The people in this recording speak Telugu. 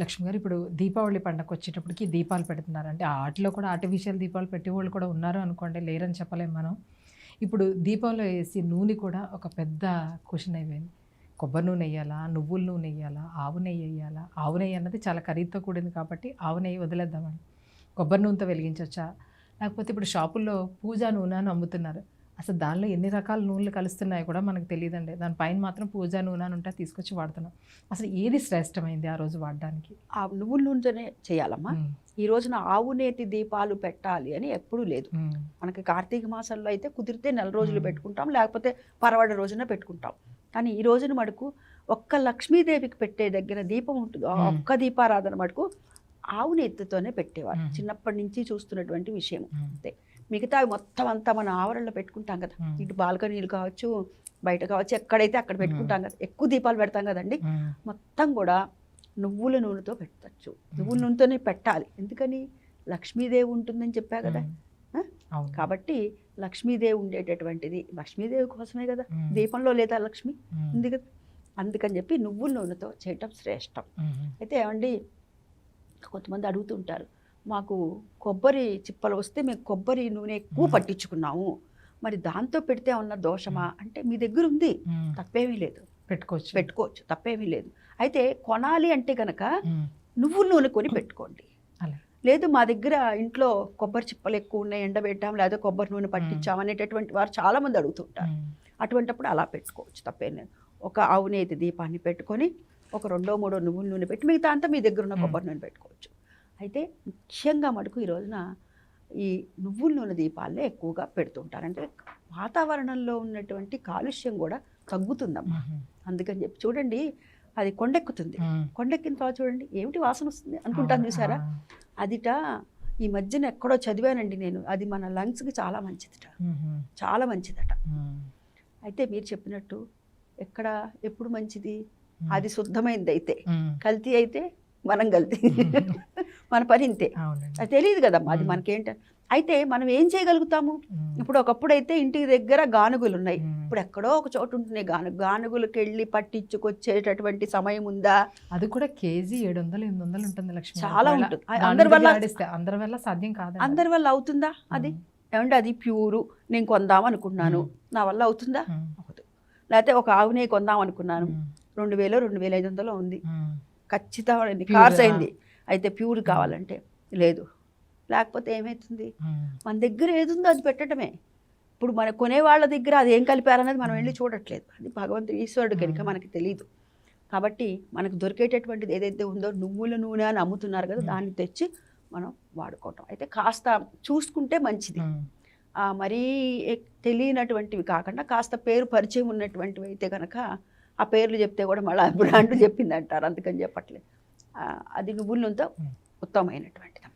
లక్ష్మి గారు ఇప్పుడు దీపావళి పండగ వచ్చేటప్పటికి దీపాలు పెడుతున్నారు అంటే ఆటిలో కూడా ఆర్టిఫిషియల్ దీపాలు పెట్టేవాళ్ళు కూడా ఉన్నారు అనుకోండి లేరని చెప్పలేము మనం. ఇప్పుడు దీపంలో వేసి నూనె కూడా ఒక పెద్ద క్వశ్చన్ అయిపోయింది. కొబ్బరి నూనె వేయాలా? నువ్వుల నూనె వేయాలా? ఆవు నెయ్యి వేయాలా? ఆవు నెయ్యి అన్నది చాలా ఖరీదుతో కూడింది కాబట్టి ఆవు నెయ్యి వదిలేద్దామని కొబ్బరి నూనెతో వెలిగించవచ్చా లేకపోతే ఇప్పుడు షాపుల్లో పూజా నూనె అని అమ్ముతున్నారు. అసలు దానిలో ఎన్ని రకాల నూనెలు కలుస్తున్నాయో కూడా మనకు తెలియదండి. దానిపైన మాత్రం పూజా నూనె అని ఉంటే తీసుకొచ్చి వాడుతున్నాం. అసలు ఏది శ్రేష్టమైంది ఆ రోజు వాడడానికి? ఆ నువ్వుల నూనెతోనే చేయాలమ్మా. ఈ రోజున ఆవు నేతి దీపాలు పెట్టాలి అని ఎప్పుడూ లేదు. మనకి కార్తీక మాసంలో అయితే కుదిరితే నెల రోజులు. పెట్టుకుంటాం లేకపోతే పరవాడ రోజున పెట్టుకుంటాం. కానీ ఈ రోజున మటుకు ఒక్క లక్ష్మీదేవికి పెట్టే దగ్గర దీపం ఉంటుంది. ఒక్క దీపారాధన మటుకు ఆవు నెత్తితోనే పెట్టేవారు. చిన్నప్పటి నుంచి చూస్తున్నటువంటి విషయం. అంతే. మిగతా మొత్తం అంతా మన ఆవరణలో పెట్టుకుంటాం కదా. ఇటు బాల్కనీలు కావచ్చు బయట కావచ్చు ఎక్కడైతే అక్కడ పెట్టుకుంటాం కదా. ఎక్కువ దీపాలు పెడతాం కదండి. మొత్తం కూడా నువ్వుల నూనెతో పెట్టచ్చు. నువ్వుల నూనెతోనే పెట్టాలి. ఎందుకని? లక్ష్మీదేవి ఉంటుందని చెప్పా కదా. కాబట్టి లక్ష్మీదేవి ఉండేటటువంటిది లక్ష్మీదేవి కోసమే కదా. దీపంలో లేదా లక్ష్మి? ఉంది కదా. అందుకని చెప్పి నువ్వుల నూనెతో చేయటం శ్రేష్టం. అయితే ఏమండి? కొంతమంది అడుగుతుంటారు. మాకు కొబ్బరి చిప్పలు వస్తే మేము కొబ్బరి నూనె ఎక్కువ. పట్టించుకున్నాము. మరి దాంతో పెడితే ఉన్న దోషమా? అంటే మీ దగ్గర ఉంది. తప్పేమీ లేదు. పెట్టుకోవచ్చు. పెట్టుకోవచ్చు. తప్పేమీ లేదు. అయితే కొనాలి అంటే కనుక ఉమ్, నువ్వుల నూనె కొని పెట్టుకోండి. లేదు మా దగ్గర ఇంట్లో కొబ్బరి చిప్పలు ఎక్కువ ఉన్నాయి ఎండబెట్టాం లేదా కొబ్బరి నూనె పట్టించాం అనేటటువంటి వారు చాలా మంది అడుగుతుంటారు అటువంటప్పుడు అలా పెట్టుకోవచ్చు. తప్పేం లేదు. ఒక ఆవు నేతి దీపాన్ని పెట్టుకొని ఒక రెండో మూడో నువ్వుల నూనె పెట్టి మిగతా అంతా మీ దగ్గర ఉన్న. కొబ్బరి నూనె పెట్టుకోవచ్చు. అయితే ముఖ్యంగా మటుకు ఈ రోజున ఈ నువ్వుల నూనె దీపాలే ఎక్కువగా పెడుతుంటారు. అంటే వాతావరణంలో ఉన్నటువంటి కాలుష్యం కూడా తగ్గుతుందమ్మా. అందుకని చెప్పి చూడండి అది కొండెక్కుతుంది. కొండెక్కిన తర్వాత చూడండి ఏమిటి వాసన వస్తుంది అనుకుంటాను చూసారా? అదిట ఈ మధ్యన ఎక్కడో చదివానండి నేను అది మన లంగ్స్కి చాలా మంచిదిట. చాలా మంచిదట. అయితే మీరు చెప్పినట్టు ఎక్కడ ఎప్పుడు మంచిది? అది శుద్ధమైంది అయితే కల్తీ అయితే మనం కల్తీ. మన పని ఇంతే. అది తెలియదు కదమ్మా అది. మనకేంట? అయితే మనం ఏం చేయగలుగుతాము? ఇప్పుడు ఒకప్పుడు అయితే ఇంటి దగ్గర గానుగులు ఉన్నాయి ఇప్పుడు ఎక్కడో ఒక చోటు ఉంటున్నాయి గాను గానుగులకు వెళ్ళి పట్టించుకొచ్చేటటువంటి సమయం ఉందా? అది కూడా కేజీ ఏడు వందలు ఎనిమిది వందలు ఉంటుంది లక్ష్మి. చాలా ఉంటుంది. అందరి వల్ల- అందరి వల్ల సాధ్యం కాదు అందరి వల్ల అవుతుందా అది? ఏమంటే అది ప్యూరు. నేను కొందాం అనుకున్నాను. నా వల్ల అవుతుందా? అవ్వదు. లేకపోతే ఒక ఆవు నెయ్యి కొందాం అనుకున్నాను. రెండు వేలు రెండు వేల ఐదు వందలు ఉంది. ఖచ్చితంగా కార్స్ ఆ? అయింది అయితే ప్యూర్ కావాలంటే లేదు. లేకపోతే ఏమవుతుంది మన దగ్గర ఏది ఉందో అది పెట్టడమే. ఇప్పుడు మన కొనే వాళ్ళ దగ్గర అది ఏం కలిపారన్నది మనం వెళ్ళి చూడట్లేదు. అది భగవంతుడు ఈశ్వరుడు కనుక. మనకి తెలియదు కాబట్టి మనకు దొరికేటటువంటిది ఏదైతే ఉందో నువ్వుల నూనె అని అమ్ముతున్నారు కదా. దాన్ని తెచ్చి మనం వాడుకోవటం. అయితే కాస్త చూసుకుంటే మంచిది. మరీ తెలియనటువంటివి కాకుండా కాస్త పేరు పరిచయం ఉన్నటువంటివి అయితే కనుక ఆ పేర్లు చెప్తే కూడా మళ్ళీ బ్రాండ్ చెప్పింది అంటారు అందుకని చెప్పట్లేదు. అది నువ్వుల నూనెతో మ్మ్. ఉత్తమమైనటువంటిది